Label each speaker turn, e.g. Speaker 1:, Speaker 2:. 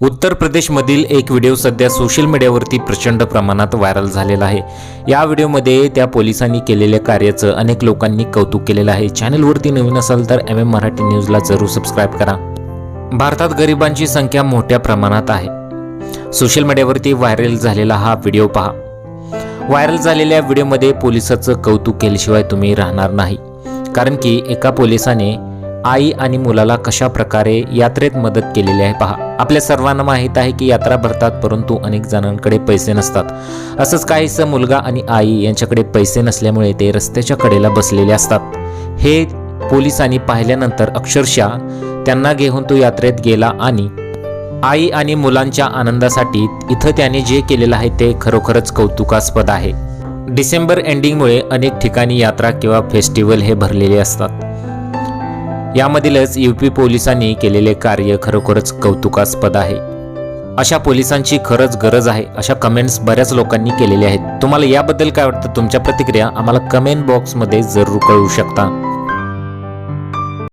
Speaker 1: उत्तर प्रदेशमधील एक व्हिडिओ सध्या सोशल मीडियावरती प्रचंड प्रमाणात व्हायरल झालेला आहे. या व्हिडिओमध्ये त्या पोलिसांनी केलेल्या कार्याचं अनेक लोकांनी कौतुक केलेलं आहे. चॅनलवरती नवीन असाल तर एम एम मराठी न्यूजला जरूर सबस्क्राईब करा. भारतात गरिबांची संख्या मोठ्या प्रमाणात आहे. सोशल मीडियावरती व्हायरल झालेला हा व्हिडिओ पहा. व्हायरल झालेल्या व्हिडिओमध्ये पोलिसाचं कौतुक केल्याशिवाय तुम्ही राहणार नाही. कारण की एका पोलिसाने आई आणि मुलाला कशा प्रकारे यात्रेत मदत केलेली आहे पहा. आपल्या सर्वांना माहीत आहे की यात्रा भरतात परंतु अनेक जणांकडे पैसे नसतात. असंच काहीसं मुलगा आणि आई यांच्याकडे पैसे नसल्यामुळे ते रस्त्याच्या कडेला बसलेले असतात. हे पोलिसांनी पाहिल्यानंतर अक्षरशः त्यांना घेऊन तो यात्रेत गेला आणि आई आणि मुलांच्या आनंदासाठी इथं त्याने जे केलेलं आहे ते खरोखरच कौतुकास्पद आहे. डिसेंबर एंडिंगमुळे अनेक ठिकाणी यात्रा किंवा फेस्टिवल हे भरलेले असतात. यामधीलच यूपी पोलिसांनी केलेले कार्य खरोखरच कौतुकास्पद आहे. अशा पोलिसांची खरंच गरज आहे अशा कमेंट्स बऱ्याच लोकांनी केलेल्या आहेत. तुम्हाला याबद्दल काय वाटतं? तुमच्या प्रतिक्रिया आम्हाला कमेंट बॉक्समध्ये जरूर कळवू शकता.